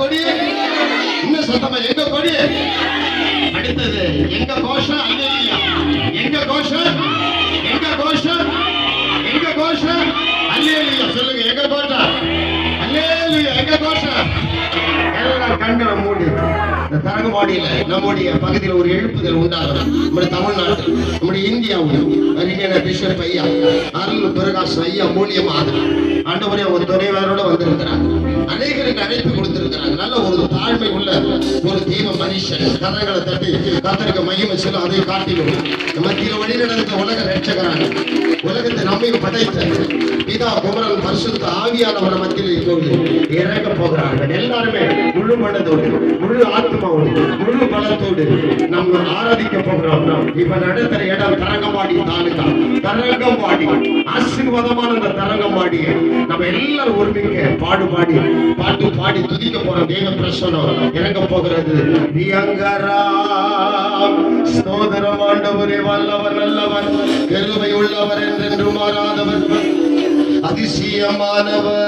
படி இன்னும் சத்தமா எங்க படி அடுத்தது எங்க கோஷம்? அல்லேலியா எங்க கோஷம்? எங்க கோஷம்? எங்க கோஷம்? அல்லேலியா சொல்லுங்க எங்க கோஷம்? அல்லேலியா எங்க கோஷம்? எல்லாம் கண்களை மூடி இந்த தரங்கம்பாடியில நம்முடைய பகுதியில் ஒரு எழுப்புதல் உண்டாகும் நம்முடைய தமிழ்நாட்டில் நம்முடைய இந்தியாவில். அறிஞர் பிஷப் ஐயா அருள் பிரகாஷ் ஐயா மூலியமாக. ஆண்டவரே ஒரு துணைவரோட வந்திருக்கிறார். அநேகருக்கு அழைப்பு கொடுத்திருக்கிறாங்க நல்ல ஒரு தாழ்மை உள்ள ஒரு தெய்வ மனுஷன். கதைகளை தட்டி கத்தருக்கு மகிமை சொல்ல அதை காட்டிலும். மத்தியில் வழி நடந்த உலக ரட்சகரான உலகத்தை நம்மை படைத்த பிதா குமரன் பரிசுத்த ஆவியானவர மத்தியில் இப்போது இறங்க போகிறார்கள் எல்லாருமே முழு மனதோடு முழு ஆத்மாவோடு முழு பலத்தோடு நம்ம ஆராதிக்க போகிறோம். இப்ப நடத்துற இடம் தரங்கம்பாடி தாலுகா. தரங்கம்பாடி ஆசீர்வாதமான அந்த தரங்கம்பாடியை நம்ம எல்லாரும் ஒருமிக்க பாடுபாடி பாட்டு பாடி துதிக்க போற தேவ பிரசனம். இறங்க போகிறது. தியங்கரா ஸ்தோதரம் ஆண்டவரே வல்லவர் நல்லவர். கிருபை உள்ளவர் என்றென்று மாறாதவர். அதிசயமானவர்.